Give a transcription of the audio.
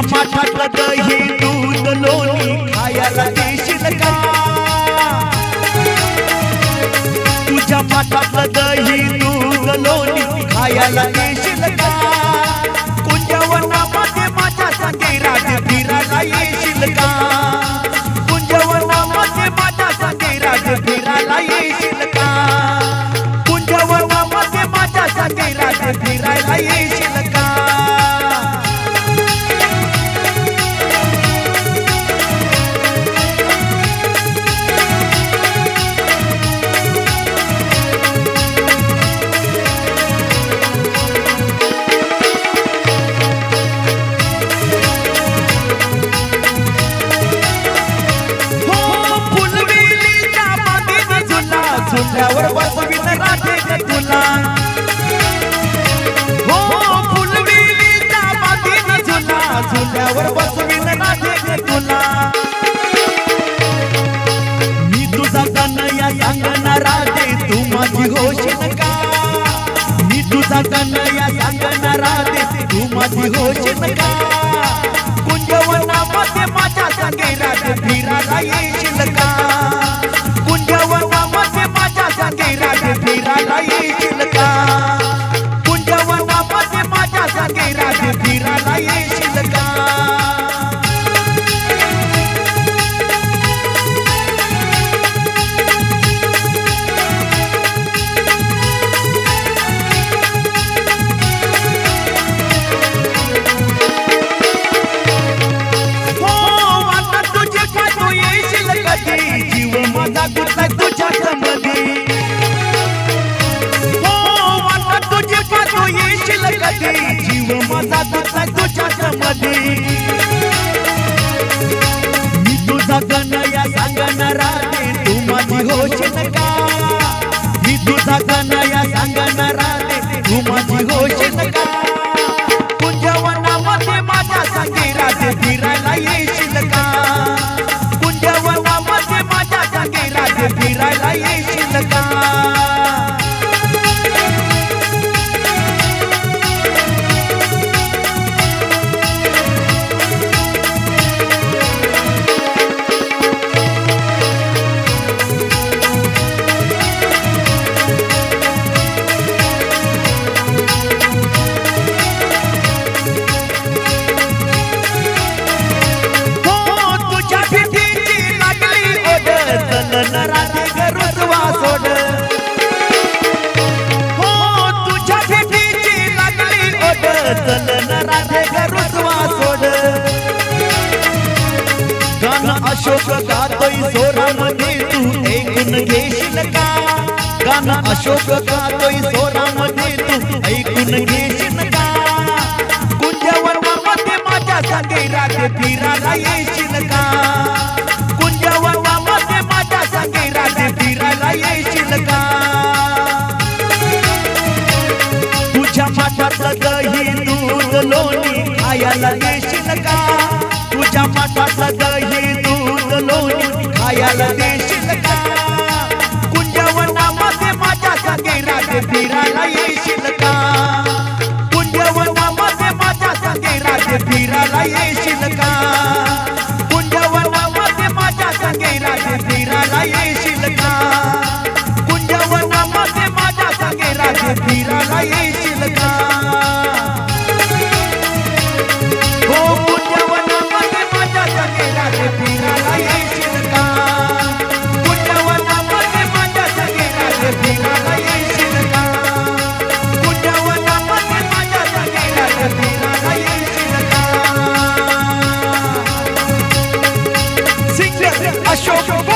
तुझ्या पाठातलं दही दूध लोणी खायला देशील का? तुझ्या पाठातलं दही दूध लोणी खायला देशील का? कोणत्या वनामध्ये माझ्या संगे फिरायला येशील का? फिरायला येशील का? सांगणार तू माझी होशील का? कुंजवनामध्ये माझ्या संगे फिरायला येशील का? जीव माझा गुंतला तुझ्याच मी तुझा सांगणार तू माझी होशील का? मी तुझा गण गाणं अशोक गातोय सोरामध्ये तू ऐकून घेशील का? गान अशोक गातोय सोरामध्ये तू ऐकून घेशील का? कुंजवनामध्ये माझ्या संगे राज फिरायला येशील का? कुंजवनामध्ये माझ्या संगे राज फिरायला येशील का? तुझ्या माठातलं दही दूध लोणी खायला येशील का? माठातलं दही दूध लोणी खायला देशील का कुंजवनामध्ये माझ्या संगे राज फिरायला येशील का कुंजवनामध्ये माझ्या संगे राज फिरायला येशील का कुंजवनामध्ये माझ्या संगे राज फिरायला येशील का कुंजवनामध्ये माझ्या संगे राज फिरायला येशील special.